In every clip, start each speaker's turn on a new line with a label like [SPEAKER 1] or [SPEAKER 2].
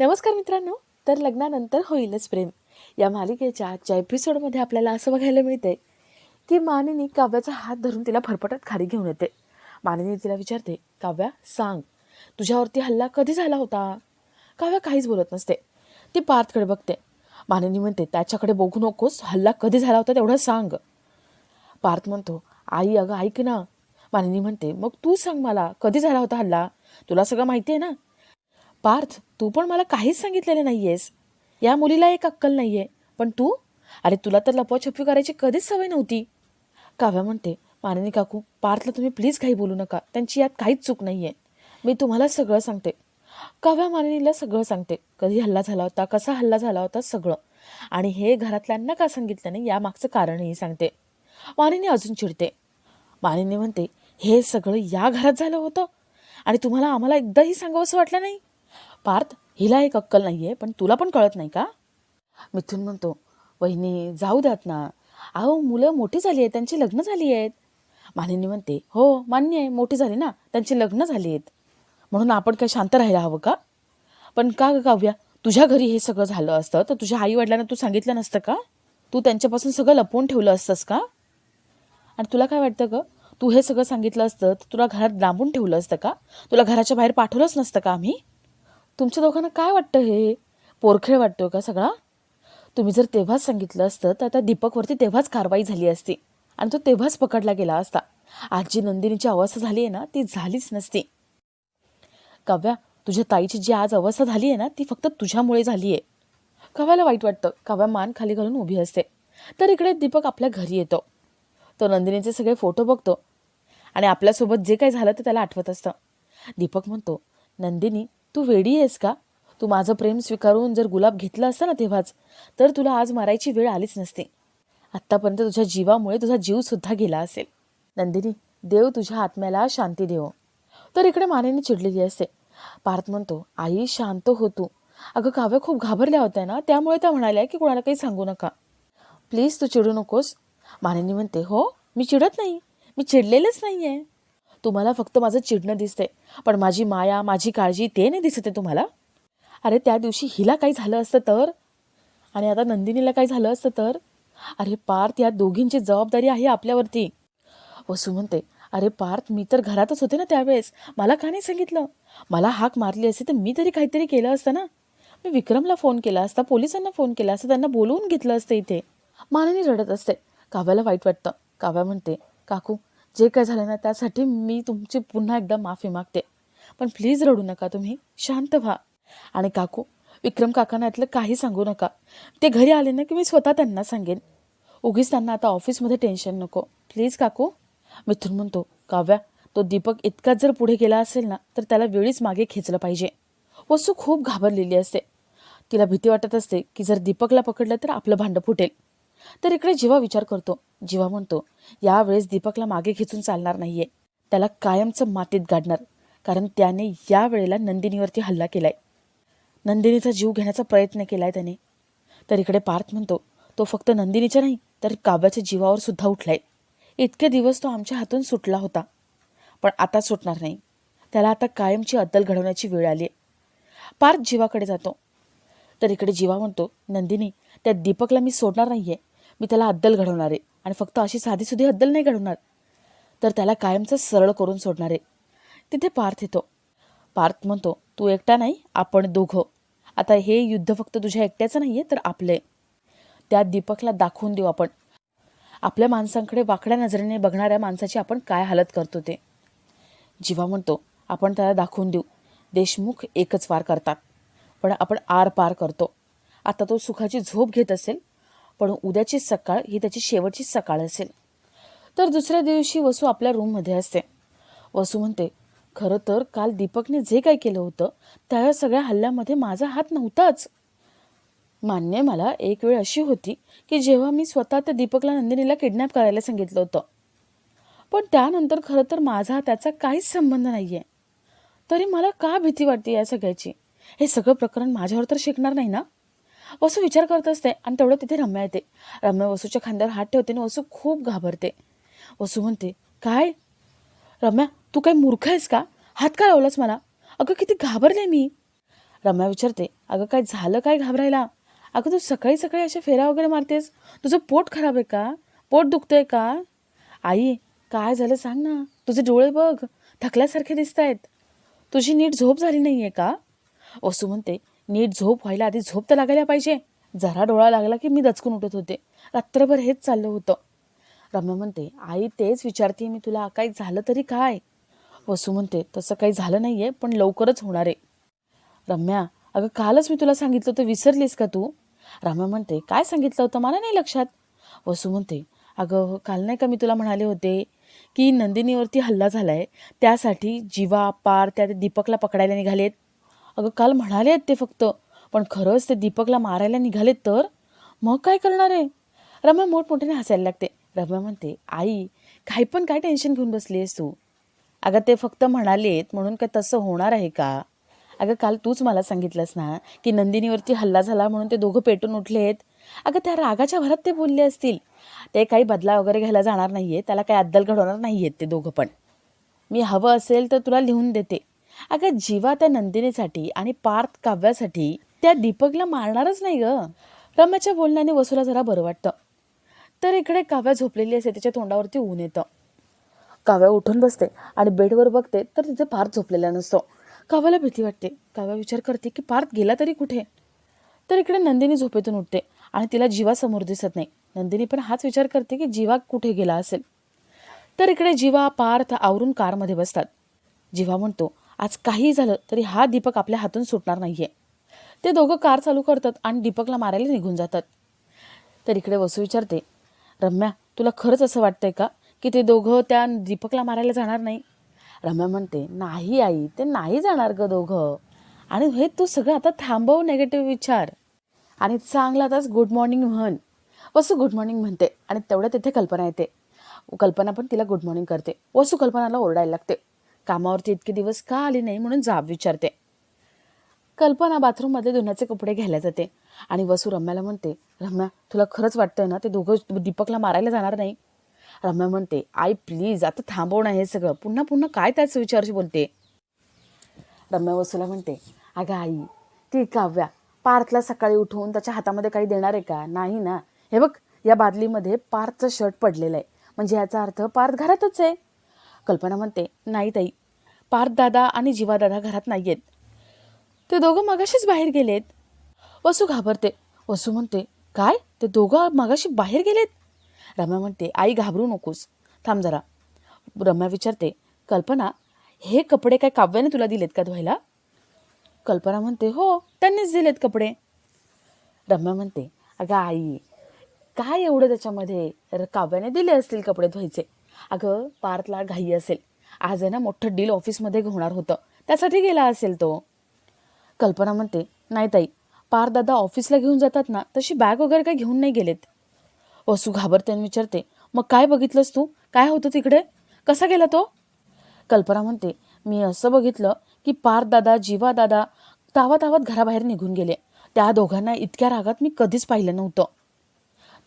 [SPEAKER 1] नमस्कार मित्रांनो तर लग्नानंतर होईलच प्रेम. या मालिकेच्या आजच्या एपिसोडमध्ये आपल्याला असं बघायला मिळतंय की मानिनी काव्याचा हात धरून तिला फरफटत खाली घेऊन येते. मानिनी तिला विचारते काव्या सांग तुझ्यावरती हल्ला कधी झाला होता? काव्या काहीच बोलत नसते. ती पार्थकडे बघते. मानिनी म्हणते त्याच्याकडे बघू नकोस हल्ला कधी झाला होता तेवढं सांग. पार्थ म्हणतो आई अगं ऐक ना. मानिनी म्हणते मग तू सांग मला कधी झाला होता हल्ला? तुला सगळं माहिती आहे ना? पार्थ तू पण मला काहीच सांगितलेलं नाही आहेस या मुलीला एक अक्कल नाही आहे पण तू? अरे तुला तर लपवाछपवी करायची कधीच सवय नव्हती. काव्या म्हणते मानिनी काकू पार्थला तुम्ही प्लीज काही बोलू नका. त्यांची यात काहीच चूक नाही आहे मी तुम्हाला सगळं सांगते. काव्या मानिनीला सगळं सांगते. कधी हल्ला झाला होता कसा हल्ला झाला होता सगळं. आणि हे घरातल्यांना का सांगितलं नाही यामागचं कारणही सांगते. मानिनी अजून चिडते. मानिनी म्हणते हे सगळं या घरात झालं होतं? आणि तुम्हाला आम्हाला एकदाही सांगावंसं वाटलं नाही? पार्थ हिला एक अक्कल नाही आहे पण तुला पण कळत नाही का? मिथून म्हणतो वहिनी जाऊ द्यात ना. अहो मुलं मोठी झाली आहेत त्यांची लग्न झाली आहेत. मानिनी म्हणते हो मान्य आहे मोठी झाली ना त्यांची लग्न झाली आहेत. म्हणून आपण काय शांत राहायला हवं का? पण का काव्या तुझ्या घरी हे सगळं झालं असतं? तर तुझ्या आईवडिलांना तू सांगितलं नसतं का? तू त्यांच्यापासून सगळं लपवून ठेवलं असतंस का? आणि तुला काय वाटतं ग? तू हे सगळं सांगितलं असतं तर तुला घरात लांबून ठेवलं असतं का? तुला घराच्या बाहेर पाठवलंच नसतं का आम्ही? तुमच्या दोघांना काय वाटतं हे? पोरखेळ वाटतो का सगळा? तुम्ही जर तेव्हाच सांगितलं असतं तर आता दीपकवरती तेव्हाच कारवाई झाली असती. आणि तो तेव्हाच पकडला गेला असता. आज जी नंदिनीची अवस्था झाली आहे ना ती झालीच नसती. काव्या तुझ्या ताईची जी आज अवस्था झाली आहे ना ती फक्त तुझ्यामुळे झाली आहे काव्याला वाईट वाटतं. काव्या मान खाली घालून उभी असते. तर इकडे दीपक आपल्या घरी येतो. तो नंदिनीचे सगळे फोटो बघतो. आणि आपल्यासोबत जे काही झालं ते त्याला आठवत असतं. दीपक म्हणतो नंदिनी तू वेडी आहेस का? तू माझं प्रेम स्वीकारून जर गुलाब घेतलं असतं ना तेव्हाच तर तुला आज मारायची वेळ आलीच नसते. आत्तापर्यंत तुझ्या जीवामुळे तुझा जीवसुद्धा गेला असेल. नंदिनी देव तुझ्या आत्म्याला शांती देव. तर इकडे मानेने चिडलेली असते. पार्थ म्हणतो आई शांत हो तू. अगं काव्य खूप घाबरल्या होत्या ना त्यामुळे त्या म्हणाल्या की कोणाला काही सांगू नका. प्लीज तू चिडू नकोस. मानेनी म्हणते हो मी चिडत नाही. मी चिडलेलंच नाही आहे तुम्हाला फक्त माझं चिडणं दिसते पण माझी माया माझी काळजी ते नाही दिसते तुम्हाला. अरे त्या दिवशी हिला काही झालं असतं तर? आणि आता नंदिनीला काही झालं असतं तर? अरे पार्थ या दोघींची जबाबदारी आहे आपल्यावरती. हो, वसू म्हणते अरे पार्थ मी तर घरातच होते ना त्यावेळेस. मला का नाही सांगितलं? मला हाक मारली असते तर मी तरी काहीतरी केलं असतं ना? मी विक्रमला फोन केला असता पोलिसांना फोन केला असता त्यांना बोलवून घेतलं असतं इथे. मानाने रडत असते. काव्याला वाईट वाटतं. काव्या म्हणते काकू जे काय झालं ना त्यासाठी मी तुमची पुन्हा एकदा माफी मागते. पण प्लीज रडू नका तुम्ही. शांत व्हा. आणि काकू विक्रम काकांना यातलं काही सांगू नका. ते घरी आले ना की मी स्वतः त्यांना सांगेन. उगीच त्यांना आता ऑफिसमध्ये टेन्शन नको. प्लीज काकू. मिथून म्हणतो काव्या तो दीपक इतकाच जर पुढे गेला असेल ना तर त्याला वेळीच मागे खेचलं पाहिजे. वस्तू खूप घाबरलेली असते. तिला भीती वाटत असते की जर दीपकला पकडलं तर आपलं भांडं फुटेल. तर इकडे जीवा विचार करतो. जीवा म्हणतो यावेळेस दीपकला मागे खेचून चालणार नाहीये. त्याला कायमचं मातीत गाडणार कारण त्याने या वेळेला नंदिनीवरती हल्ला केलाय. नंदिनीचा जीव घेण्याचा प्रयत्न केलाय त्याने. तर इकडे पार्थ म्हणतो तो फक्त नंदिनीच्या नाही तर काव्याच्या जीवावर सुद्धा उठलाय. इतके दिवस तो आमच्या हातून सुटला होता. पण आता सुटणार नाही. त्याला आता कायमची अद्दल घडवण्याची वेळ आली आहे पार्थ जीवाकडे जातो. तर इकडे जीवा म्हणतो नंदिनी त्या दीपकला मी सोडणार नाहीये. मी त्याला अद्दल घडवणार आहे आणि फक्त अशी साधीसुधी हद्दल नाही घडवणार. तर त्याला कायमचं सरळ करून सोडणार. आहे तिथे पार्थ येतो. पार्थ म्हणतो तू एकटा नाही आपण दोघं. आता हे युद्ध फक्त तुझ्या एकट्याचं नाही आहे तर आपलं. आहे त्या दीपकला दाखवून देऊ आपण. आपल्या माणसांकडे वाकड्या नजरेने बघणाऱ्या माणसाची आपण काय हालत करतो ते. जीवा म्हणतो आपण त्याला दाखवून देऊ. देशमुख एकच वार करतात. पण आपण आर पार करतो. आता तो सुखाची झोप घेत असेल पण उद्याची सकाळ ही त्याची शेवटची सकाळ असेल. तर दुसऱ्या दिवशी वसू आपल्या रूममध्ये असते. वसू म्हणते खरं तर काल दीपकने जे काही केलं होतं त्या सगळ्या हल्ल्यामध्ये माझा हात नव्हताच. मान्य मला एक वेळ अशी होती की जेव्हा मी स्वतः त्या दीपकला नंदिनीला किडनॅप करायला सांगितलं होतं. पण त्यानंतर खरं तर माझा त्याचा काहीच संबंध नाही आहे तरी मला का भीती वाटते या सगळ्याची? हे सगळं प्रकरण माझ्यावर तर शिकणार नाही ना? वसू विचार करत असते आणि तेवढं तिथे रम्या येते. रम्या वसूच्या खांद्यावर हात ठेवते आणि वसू खूप घाबरते. वसू म्हणते काय? रम्या तू काही मूर्ख आहेस का? हात का लावलास मला? अगं किती घाबरले मी. रम्या विचारते अगं काय झालं काय घाबरायला? अगं तू सकाळी सकाळी अशा फेऱ्या वगैरे मारतेस? तुझं पोट खराब आहे का? पोट दुखतंय का? आई काय झालं सांग ना. तुझे डोळे बघ. थकल्यासारखे दिसत आहेत तुझी नीट झोप झाली नाही आहे का? वसू म्हणते नीट झोप व्हायला आधी झोप तर लागायला पाहिजे. जरा डोळा लागला की मी दचकून उठत होते. रात्रभर हेच चाललं होतं. रम्या म्हणते आई तेच विचारते मी तुला काही झालं तरी काय? वसू म्हणते तसं काही झालं नाही आहे पण लवकरच होणार आहे. रम्या अगं कालच मी तुला सांगितलं होतं विसरलीस का तू? रम्या म्हणते काय सांगितलं होतं? मला नाही लक्षात. वसू म्हणते अगं काल नाही का मी तुला म्हणाले होते की नंदिनीवरती हल्ला झाला आहे त्यासाठी जीवा पार त्या दीपकला पकडायला निघालेत. अगं काल म्हणाले आहेत ते फक्त. पण खरंच ते दीपकला मारायला निघालेत तर? मग काय करणार आहे? रम्या मोठमोठ्याने हसायला लागते. रम्या म्हणते आई काही पण काय टेन्शन घेऊन बसली आहेस तू. अगं ते फक्त म्हणालेत म्हणून काय तसं होणार आहे का? अगं काल तूच मला सांगितलंस ना की नंदिनीवरती हल्ला झाला म्हणून ते दोघं पेटून उठलेत. अगं त्या रागाच्या भरात ते बोलले असतील. ते काही बदला वगैरे घ्यायला जाणार नाही आहे त्याला काही अद्दल घडवणार नाही आहेत ते दोघं पण. मी हवं असेल तर तुला लिहून देते. अगं जीवा त्या नंदिनीसाठी आणि पार्थ काव्यासाठी त्या दीपकला मारणारच नाही ग. रम्याच्या बोलण्याने वसूला जरा बरं वाटतं. तर इकडे काव्या झोपलेली असते तिच्या तोंडावरती ऊन येतं. काव्या उठून बसते आणि बेडवर बघते तर तिथे पार्थ झोपलेला नसतो. काव्याला भीती वाटते. काव्या विचार करते की पार्थ गेला तरी कुठे? तर इकडे नंदिनी झोपेतून उठते आणि तिला जीवा समोर दिसत नाही. नंदिनी पण हाच विचार करते की जीवा कुठे गेला असेल. तर इकडे जीवा पार्थ आवरून कारमध्ये बसतात. जीवा म्हणतो आज काही झालं तरी हा दीपक आपल्या हातून सुटणार नाहीये. ते दोघं कार चालू करतात आणि दीपकला मारायला निघून जातात. तर इकडे वसू विचारते रम्या तुला खरंच असं वाटतंय का की ते दोघं त्या दीपकला मारायला जाणार नाही? रम्या म्हणते नाही आई ते नाही जाणार ग दोघं. आणि हे तू सगळं आता थांबव नेगेटिव्ह विचार. आणि चांगला आताच गुड मॉर्निंग म्हण. वसू गुड मॉर्निंग म्हणते आणि तेवढं तिथे कल्पना येते. कल्पना पण तिला गुड मॉर्निंग करते. वसू कल्पनाला ओरडायला लागते. कामावरती इतके दिवस का आली नाही म्हणून जाब विचारते. कल्पना बाथरूममध्ये धुण्याचे कपडे घ्यायला जाते आणि वसू रम्याला म्हणते रम्या तुला खरंच वाटतंय ना ते दोघं दीपकला मारायला जाणार नाही? रम्या म्हणते आई प्लीज आता थांबव ना हे सगळं. पुन्हा पुन्हा काय त्याच विचारशी बोलते? रम्या वसूला म्हणते अगं आई ती काव्या पार्थला सकाळी उठवून त्याच्या हातामध्ये काही देणार आहे का? नाही ना. हे बघ या बादलीमध्ये पार्थचं शर्ट पडलेलं आहे. म्हणजे याचा अर्थ पार्थ घरातच आहे. कल्पना म्हणते नाही ताई पार्थदादा आणि जीवादादा घरात नाही आहेत ते दोघं मगाशीच बाहेर गेलेत. वसू घाबरते. वसू म्हणते काय? ते दोघं मगाशी बाहेर गेलेत? रम्या म्हणते आई घाबरू नकोस. थांब जरा. रम्या विचारते कल्पना हे कपडे काय काव्याने तुला दिलेत का धुवायला? कल्पना म्हणते हो त्यांनीच दिलेत कपडे. रम्या म्हणते अगं आई काय एवढं त्याच्यामध्ये? र- काव्याने दिले असतील कपडे धुवायचे. अगं पार्थला घाई असेल. आज आहे ना मोठं डील ऑफिसमध्ये होणार होतं. त्यासाठी गेला असेल तो. कल्पना म्हणते नाही ताई पार दादा ऑफिसला घेऊन जातात ना तशी बॅग वगैरे काय घेऊन नाही गेलेत. वसू घाबरते आणि विचारते मग काय बघितलंस तू? काय होतं तिकडे? कसा गेला तो? कल्पना म्हणते मी असं बघितलं की पार दादा जीवा दादा तावा तावात घराबाहेर निघून गेले. त्या दोघांना इतक्या रागात मी कधीच पाहिलं नव्हतं.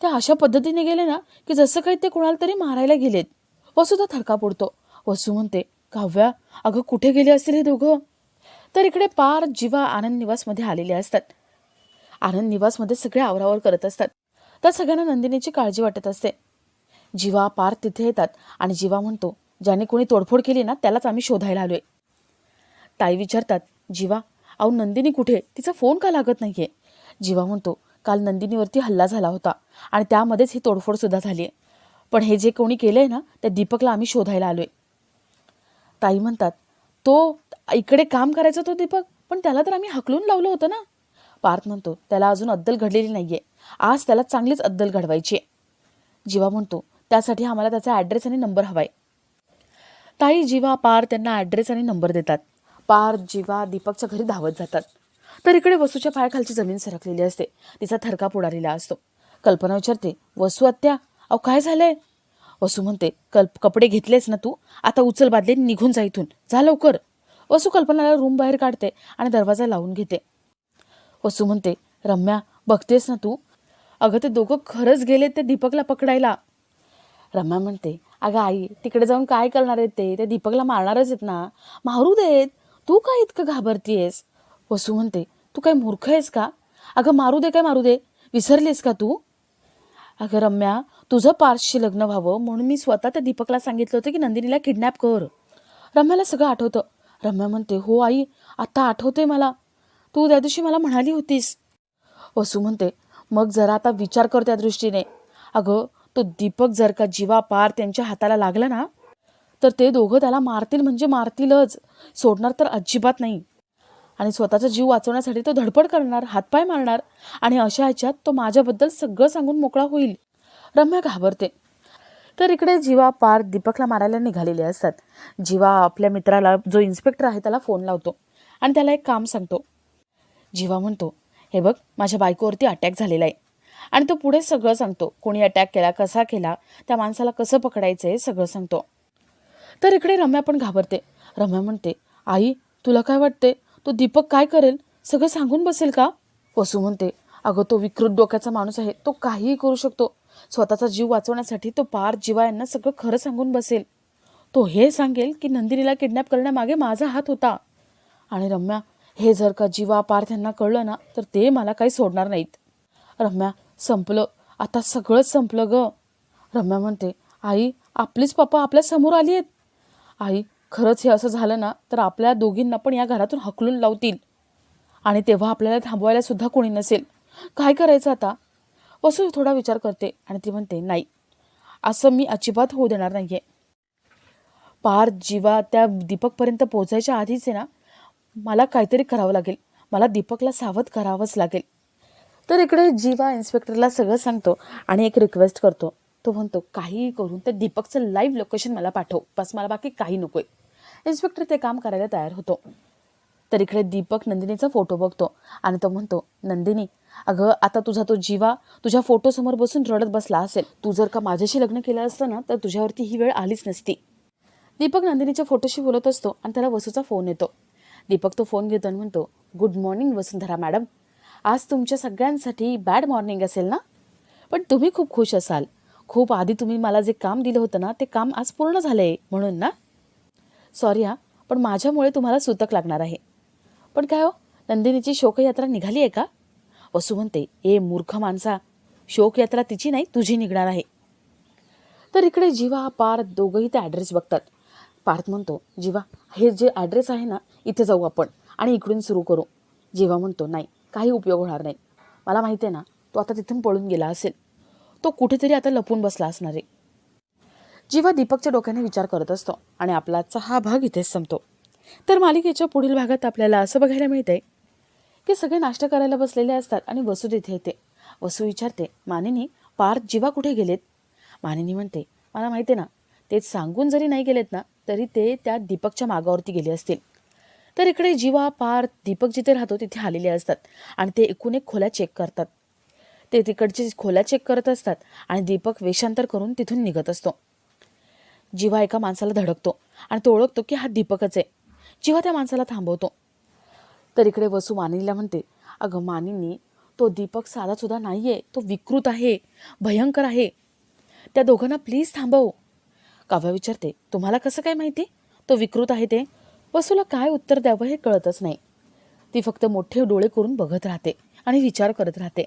[SPEAKER 1] त्या अशा पद्धतीने गेले ना की जसं काही ते कोणाला तरी मारायला गेलेत. वसुद्धा थरका पडतो वसू म्हणते काव्या अगं कुठे गेले असतील हे दोघं? तर इकडे पार जीवा आनंद निवासमध्ये आलेले असतात. आनंद निवासमध्ये सगळे आवरावर करत असतात. त्या सगळ्यांना नंदिनीची काळजी वाटत असते. जीवा पार तिथे येतात आणि जीवा म्हणतो ज्याने कोणी तोडफोड केली ना त्यालाच आम्ही शोधायला आलोय. ताई विचारतात जीवा अहो नंदिनी कुठे? तिचा फोन का लागत नाहीये? जीवा म्हणतो काल नंदिनीवरती हल्ला झाला होता आणि त्यामध्येच ही तोडफोड सुद्धा झाली आहे पण हे जे कोणी केलंय ना त्या दीपकला आम्ही शोधायला आलोय. ताई म्हणतात तो इकडे काम करायचा तो दीपक पण त्याला तर आम्ही हकलून लावलं होतं ना. पार्थ म्हणतो त्याला अजून अद्दल घडलेली नाहीये. आज त्याला चांगलीच अद्दल घडवायची आहे. जीवा म्हणतो त्यासाठी आम्हाला त्याचा ॲड्रेस आणि नंबर हवाय. ताई जीवा पार त्यांना ॲड्रेस आणि नंबर देतात. पार जीवा दीपकच्या घरी धावत जातात. तर इकडे वसूच्या पायाखालची जमीन सरकलेली असते. तिचा थरका पुढालेला असतो. कल्पना विचारते वसू आत्या अहो काय झालंय? वसू म्हणते कल्प कपडे घेतलेस ना तू? आता उचल बादले निघून जा इथून. जा लवकर. वसू कल्पनाला रूम बाहेर काढते आणि दरवाजा लावून घेते. वसू म्हणते रम्या बघतेस ना तू? अगं ते दोघं खरंच गेलेत ते दीपकला पकडायला. रम्या म्हणते अगं आई तिकडे जाऊन काय करणार आहेत ते? ते दीपकला मारणारच आहेत ना? मारू देत. तू काय इतकं घाबरतीयस? वसू म्हणते तू काय मूर्ख आहेस का? अगं मारू दे काय मारू दे? विसरलीस का तू? अगं रम्या तुझं पार्शी लग्न व्हावं म्हणून मी स्वतः त्या दीपकला सांगितलं होतं की नंदिनीला किडनॅप कर. रम्याला सगळं आठवतं. रम्या म्हणते हो आई आत्ता आठवते मला. तू त्या दिवशी मला म्हणाली होतीस. वसू म्हणते मग जरा आता विचार कर त्या दृष्टीने. अगं तो दीपक जर का जीवा पार त्यांच्या हाताला लागला ना तर ते दोघं त्याला मारतील म्हणजे मारतीलच. सोडणार तर अजिबात नाही. आणि स्वतःचा जीव वाचवण्यासाठी तो धडपड करणार हातपाय मारणार आणि अशा ह्याच्यात तो माझ्याबद्दल सगळं सांगून मोकळा होईल. रम्या घाबरते. तर इकडे जीवा पार दीपकला मारायला निघालेले असतात. जीवा आपल्या मित्राला जो इन्स्पेक्टर आहे त्याला फोन लावतो आणि त्याला एक काम सांगतो. जीवा म्हणतो हे बघ माझ्या बायकोवरती अटॅक झालेला आहे. आणि तो पुढे सगळं सांगतो. कोणी अटॅक केला कसा केला त्या माणसाला कसं पकडायचं हे सगळं सांगतो. तर इकडे रम्या पण घाबरते. रम्या म्हणते आई तुला काय वाटते तो दीपक काय करेल? सगळं सांगून बसेल का? वसू म्हणते अगं तो विकृत डोक्याचा माणूस आहे. तो काहीही करू शकतो. स्वतःचा जीव वाचवण्यासाठी तो पार जीवा यांना सगळं खरं सांगून बसेल. तो हे सांगेल की नंदिनीला किडनॅप करण्यामागे माझा हात होता. आणि रम्या हे जर का जीवा पार त्यांना कळलं ना तर ते मला काही सोडणार नाहीत. रम्या संपलं. आता सगळंच संपलं ग. रम्या म्हणते आई आपलीच पप्पा आपल्यासमोर आली आहेत. आई खरंच हे असं झालं ना तर आपल्या दोघींना पण या घरातून हकलून लावतील. आणि तेव्हा आपल्याला थांबवायला सुद्धा कोणी नसेल. काय करायचं आता? वसू थोडा विचार करते आणि ती म्हणते नाही असं मी अजिबात होऊ देणार नाही आहे पार जीवा त्या दीपकपर्यंत पोचायच्या आधीच आहे ना मला काहीतरी करावं लागेल. मला दीपकला सावध करावंच लागेल. तर इकडे जीवा इन्स्पेक्टरला सगळं सांगतो आणि एक रिक्वेस्ट करतो. तो म्हणतो काहीही करून त्या दीपकचं लाईव्ह लोकेशन मला पाठव. बस मला बाकी काही नको आहे इन्स्पेक्टर ते काम करायला तयार होतो. तर इकडे दीपक नंदिनीचा फोटो बघतो आणि तो म्हणतो नंदिनी अगं आता तुझा तो जीवा तुझ्या फोटोसमोर बसून रडत बसला असेल. तू जर का माझ्याशी लग्न केलं असतं ना तर तुझ्यावरती ही वेळ आलीच नसती. दीपक नंदिनीच्या फोटोशी बोलत असतो आणि त्याला वसूचा फोन येतो. दीपक तो फोन घेतो आणि म्हणतो गुड मॉर्निंग वसुंधरा मॅडम. आज तुमच्या सगळ्यांसाठी बॅड मॉर्निंग असेल ना? पण तुम्ही खूप खुश असाल. खूप आधी तुम्ही मला जे काम दिलं होतं ना ते काम आज पूर्ण झालं आहे म्हणून ना? सॉरी हा पण माझ्यामुळे तुम्हाला सुतक लागणार आहे. पण काय हो नंदिनीची शोकयात्रा निघाली आहे का? वसू म्हणते ए मूर्ख माणसा शोकयात्रा तिची नाही तुझी निघणार आहे. तर इकडे जीवा पार्थ दोघंही ते ॲड्रेस बघतात. पार्थ म्हणतो जीवा हे जे ॲड्रेस आहे ना इथे जाऊ आपण आणि इकडून सुरू करू. जीवा म्हणतो नाही काही उपयोग होणार नाही. मला माहिती आहे ना तो आता तिथून पळून गेला असेल. तो कुठेतरी आता लपून बसला असणार आहे. जीवा दीपकच्या डोक्याने विचार करत असतो आणि आपला आजचा हा भाग इथेच संपतो. तर मालिकेच्या पुढील भागात आपल्याला असं बघायला मिळतंय की सगळे नाश्ता करायला बसलेले असतात आणि वसू तिथे येते. वसू विचारते मानिनी पार्थ जीवा कुठे गेलेत? मानिनी म्हणते मला माहिती आहे ना ते सांगून जरी नाही गेलेत ना तरी ते त्या दीपकच्या मागावरती गेले असतील. तर इकडे जीवा पार्थ दीपक जिथे राहतो तिथे आलेले असतात आणि ते एकूण एक खोल्या चेक करतात. ते तिकडची खोल्या चेक करत असतात आणि दीपक वेषांतर करून तिथून निघत असतो. जीवा एका माणसाला धडकतो आणि तो ओळखतो की हा दीपकच आहे. जीवा त्या माणसाला थांबवतो. तर इकडे वसू मानिनीला म्हणते अगं मानिनी तो दीपक साधासुद्धा नाही आहे तो विकृत आहे भयंकर आहे. त्या दोघांना प्लीज थांबव. काव्या विचारते तुम्हाला कसं काय माहिती? तो विकृत आहे ते. वसूला काय उत्तर द्यावं हे कळतच नाही. ती फक्त मोठे डोळे करून बघत राहते आणि विचार करत राहते.